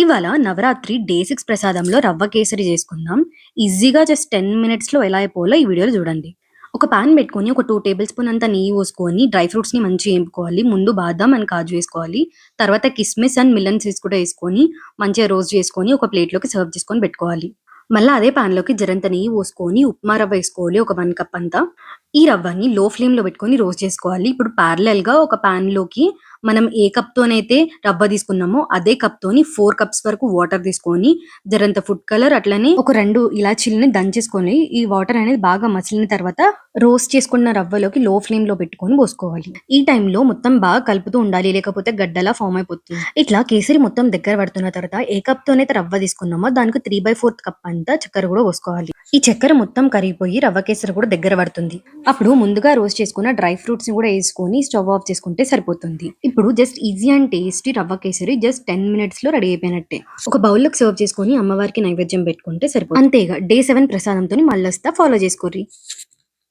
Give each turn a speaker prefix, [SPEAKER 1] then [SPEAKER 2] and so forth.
[SPEAKER 1] ఇవాళ Navratri day six ప్రసాదంలో రవ్వ కేసరి చేసుకుందాం. ఈజీగా జస్ట్ టెన్ మినిట్స్లో ఎలా అయిపోవాలో ఈ వీడియోలో చూడండి. ఒక పాన్ పెట్టుకొని ఒక టూ టేబుల్ స్పూన్ అంత నెయ్యి పోసుకొని డ్రై ఫ్రూట్స్ని మంచిగా వేపుకోవాలి. ముందు బాదాం అండ్ కాజు వేసుకోవాలి. తర్వాత కిస్మిస్ అండ్ మిలన్ సీడ్స్ కూడా వేసుకొని మంచిగా రోస్ట్ చేసుకొని ఒక ప్లేట్లోకి సర్వ్ చేసుకొని పెట్టుకోవాలి. మళ్ళీ అదే పాన్లోకి జరంత నెయ్యి పోసుకొని ఉప్మా రవ్వ వేసుకోవాలి ఒక వన్ కప్ అంతా. ఈ రవ్వని లో ఫ్లేమ్లో పెట్టుకొని రోస్ట్ చేసుకోవాలి. ఇప్పుడు ప్యారలల్గా ఒక పాన్లోకి మనం ఏ కప్ తోనైతే రవ్వ తీసుకున్నామో అదే కప్ తోని ఫోర్ కప్స్ వరకు వాటర్ తీసుకొని జరంత ఫుడ్ కలర్ అట్లనే ఒక రెండు ఇలాచీలని దంచేసుకొని ఈ వాటర్ అనేది బాగా మసిలిన తర్వాత రోస్ట్ చేసుకున్న రవ్వలోకి లో ఫ్లేమ్లో పెట్టుకొని పోసుకోవాలి. ఈ టైంలో మొత్తం బాగా కలుపుతూ ఉండాలి లేకపోతే గడ్డలా ఫామ్ అయిపోతుంది. ఇట్లా కేసరి మొత్తం దగ్గర పడుతున్న తర్వాత ఏ కప్ తోనైతే రవ్వ తీసుకున్నామో దానికి త్రీ బై ఫోర్త్ కప్ అంతా చక్కెర కూడా పోసుకోవాలి. ఈ చక్కెర మొత్తం కరిగిపోయి రవ్వ కేసరి కూడా దగ్గర పడుతుంది. అప్పుడు ముందుగా రోస్ట్ చేసుకున్న డ్రై ఫ్రూట్స్ని కూడా వేసుకొని స్టవ్ ఆఫ్ చేసుకుంటే సరిపోతుంది. ఇప్పుడు just easy and tasty rava kesari just ten మినిట్స్లో రెడీ అయిపోయినట్టే. ఒక బౌల్లో సర్వ్ చేసుకొని అమ్మవారికి నైవేద్యం పెట్టుకుంటే సరిపోతుంది. అంతేగా డే సెవెన్ ప్రసాదంతో మళ్ళొస్తా ఫాలో చేసుకోర్రి.